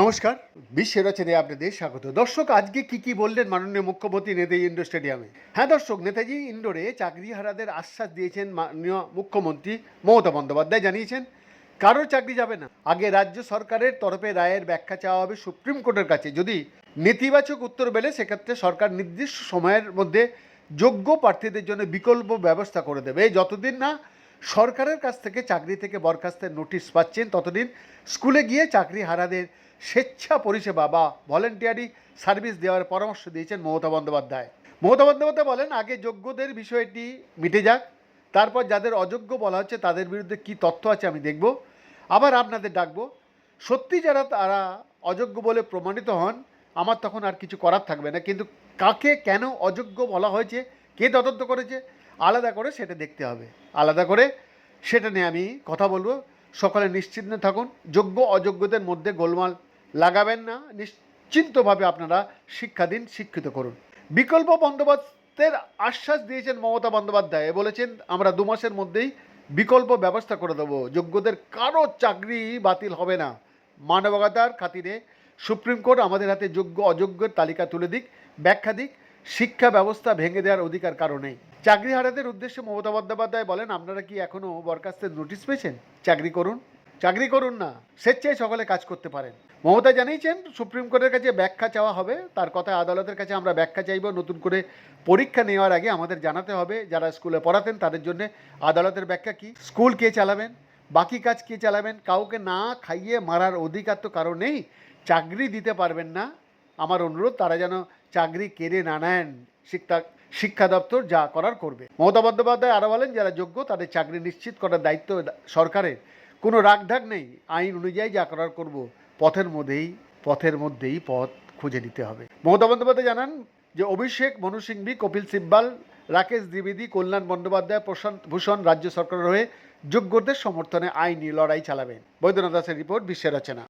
নমস্কার, বিশ্বের রচনায় আপনাদের স্বাগত। দর্শক, আজকে কি কি বললেন মাননীয় মুখ্যমন্ত্রী নেতাজি ইন্ডোর স্টেডিয়ামে? হ্যাঁ দর্শক, নেতাজি ইন্ডোরে চাকরিহারাদের আশ্বাস দিয়েছেন মাননীয় মুখ্যমন্ত্রী মমতা বন্দ্যোপাধ্যায়, জানিয়েছেন, কারোর চাকরি যাবে না। আগে রাজ্য সরকারের তরফে রায়ের ব্যাখ্যা চাওয়া হবে সুপ্রিম কোর্টের কাছে। যদি নেতিবাচক উত্তর পেলে সেক্ষেত্রে সরকার নির্দিষ্ট সময়ের মধ্যে যোগ্য প্রার্থীদের জন্য বিকল্প ব্যবস্থা করে দেবে। যতদিন না সরকারের কাছ থেকে চাকরি থেকে বরখাস্তের নোটিশ পাচ্ছেন। ততদিন স্কুলে গিয়ে চাকরি হারাদের স্বেচ্ছা পরিষেবা বা ভলেন্টিয়ারি সার্ভিস দেওয়ার পরামর্শ দিয়েছেন মমতা বন্দ্যোপাধ্যায়। মমতা বন্দ্যোপাধ্যায় বলেন, আগে যোগ্যদের বিষয়টি মিটে যাক, তারপর যাদের অযোগ্য বলা হচ্ছে তাদের বিরুদ্ধে কী তথ্য আছে আমি দেখব। আবার আপনাদের ডাকবো। সত্যি যারা তারা অযোগ্য বলে প্রমাণিত হন, আমার তখন আর কিছু করার থাকবে না। কিন্তু কাকে কেন অযোগ্য বলা হয়েছে, কে তদন্ত করেছে আলাদা করে সেটা দেখতে হবে। আলাদা করে সেটা নিয়ে আমি কথা বলব। সকলে নিশ্চিন্তে থাকুন। যোগ্য, অযোগ্যদের মধ্যে গোলমাল লাগাবেন না। নিশ্চিন্তভাবে আপনারা শিক্ষা দিন, শিক্ষিত করুন। বিকল্প বন্দোবস্তের আশ্বাস দিয়েছেন মমতা বন্দ্যোপাধ্যায়। বলেছেন, আমরা দু মাসের মধ্যেই বিকল্প ব্যবস্থা করে দেবো। যোগ্যদের কারও চাকরি বাতিল হবে না। মানবতার খাতিরে সুপ্রিম কোর্ট আমাদের হাতে যোগ্য, অযোগ্যের তালিকা তুলে দিক, ব্যাখ্যা দিক। শিক্ষা ব্যবস্থা ভেঙে দেওয়ার অধিকার কারণেই চাকরি হারাদের উদ্দেশ্যে মমতা বন্দ্যোপাধ্যায় বলেন, আপনারা কি এখনও বরখাস্তের নোটিশ পেয়েছেন? চাকরি করুন। চাকরি করুন না, স্বেচ্ছায় সকলে কাজ করতে পারেন। মমতা জানিয়েছেন, সুপ্রিম কোর্টের কাছে ব্যাখ্যা চাওয়া হবে, তার কথা আদালতের কাছে আমরা ব্যাখ্যা চাইব। নতুন করে পরীক্ষা নেওয়ার আগে আমাদের জানাতে হবে, যারা স্কুলে পড়াতেন তাদের জন্য আদালতের ব্যাখ্যা কি? স্কুল কে চালাবেন? বাকি কাজ কে চালাবেন? কাউকে না খাইয়ে মারার অধিকার তো কারও নেই। চাকরি দিতে পারবেন না আমার অনুরোধ, তারা যেন চাকরি কেড়ে না নেন, শিক্ষা শিক্ষা দপ্তর যা করার করবে। মমতা বন্দ্যোপাধ্যায় আরও বলেন, যারা যোগ্য তাদের চাকরি নিশ্চিত করার দায়িত্ব সরকারের। কোনো রাগঢাক নেই, আইন অনুযায়ী যা করার করব, পথের মধ্যেই পথের মধ্যেই পথ খুঁজে নিতে হবে। মমতা বন্দ্যোপাধ্যায় জানান যে, অভিষেক মনু সিংভি, কপিল সিব্বাল, রাকেশ দ্বিবেদী, কল্যাণ বন্দ্যোপাধ্যায়, প্রশান্ত ভূষণ রাজ্য সরকারের হয়ে যোগ্যদের সমর্থনে আইনি লড়াই চালাবেন। বৈদ্যনাথ দাসের রিপোর্ট, বিশ্বের রচনা।